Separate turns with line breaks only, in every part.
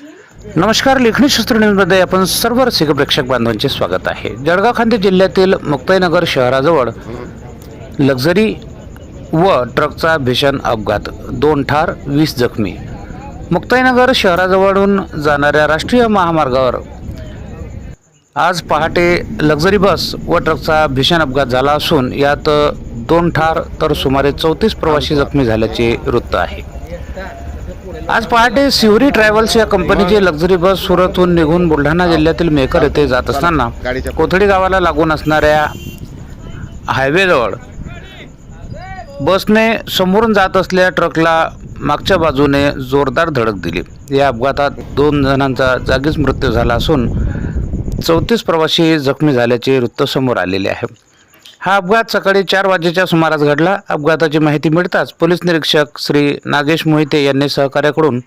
नमस्कार लेखणी शस्त्र न्यूजमध्ये आपण सर्व रसिक प्रेक्षक बांधवांचे स्वागत आहे. जळगाव खांदे जिल्ह्यातील मुक्ताईनगर शहराजवळ लक्झरी व ट्रकचा भीषण अपघात दोन ठार वीस जखमी. मुक्ताईनगर शहराजवळून जाणाऱ्या राष्ट्रीय महामार्गावर आज पहाटे लक्झरी बस व ट्रकचा भीषण अपघात झाला असून यात दोन ठार तर सुमारे चौतीस प्रवासी जखमी झाल्याचे वृत्त आहे. आज पहाटे सिवरी ट्रॅव्हल्स या कंपनीची लक्झरी बस सुरतहून निघून बुलढाणा जिल्ह्यातील मेकर येथे जात असताना कोथळी गावाला लागून असणाऱ्या हायवेजवळ बसने समोरून जात असलेल्या ट्रकला मागच्या बाजूने जोरदार धडक दिली. या अपघातात दोन जणांचा जागीच मृत्यू झाला असून चौतीस प्रवासी जखमी झाल्याचे वृत्त समोर आलेले आहे. हा अपघात सकाळी चार वाजेच्या सुमारास घडला. अपघाताची माहिती मिळताच पोलीस निरीक्षक श्री नागेश मोहिते यांनी सहकार्याकडून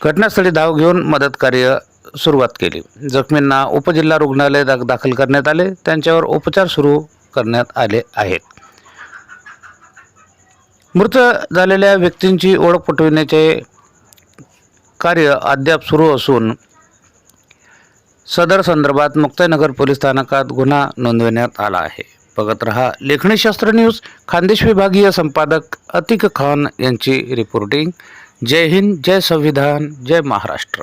घटनास्थळी धाव घेऊन मदत कार्य सुरुवात केली. जखमींना उपजिल्हा रुग्णालय दाख दाखल करण्यात आले. त्यांच्यावर उपचार सुरू करण्यात आले आहेत. मृत झालेल्या व्यक्तींची ओळख पटविण्याचे कार्य अद्याप सुरू असून सदर संदर्भात मुक्ताईनगर पोलीस स्थानकात गुन्हा नोंदविण्यात आला आहे. बघत रहा लेखणीशास्त्र न्यूज खानदेश विभागीय संपादक अतिक खान यांची रिपोर्टिंग जय हिंद जय संविधान जय महाराष्ट्र.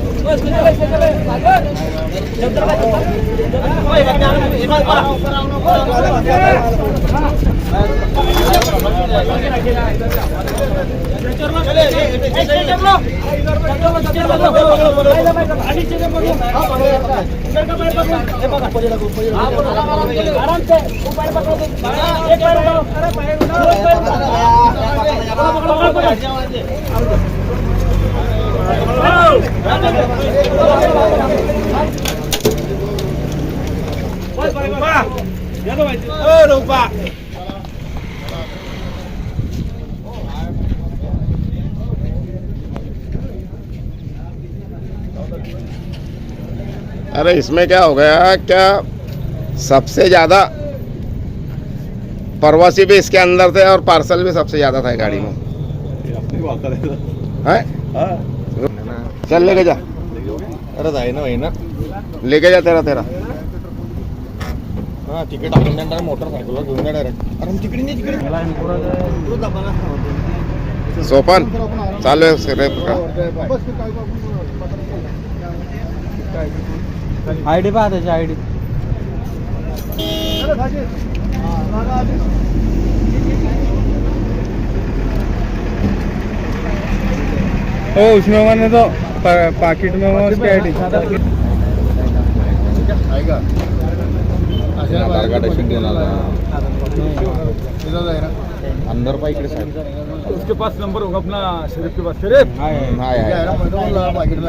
नेट खोलो
अरे इसमें क्या हो गया? क्या सबसे ज़्यादा प्रवासी भी इसके अंदर थे और पार्सल भी सबसे ज़्यादा था गाड़ी में? हैं? चल लेके जा
अरे जाई ना ना
लेके जा तेरा तेरा.
हा तिकीट आपण देणार मोटरसायकलला घेऊन जा डायरेक्ट अरे तिकडे नाही तिकडे.
सोपान चालू आहे सगळे
आय डी पहा त्याची आय ओ उसमें मैंने तो पाकिट में वो उसकी आईडी
आधार कार्ड अशी घेऊन आला.
अंदर पा इकडे साहेब.
उसके पास नंबर होगा अपना शरीफ के पास. शरीफ!
हाय हाय.
पाकिट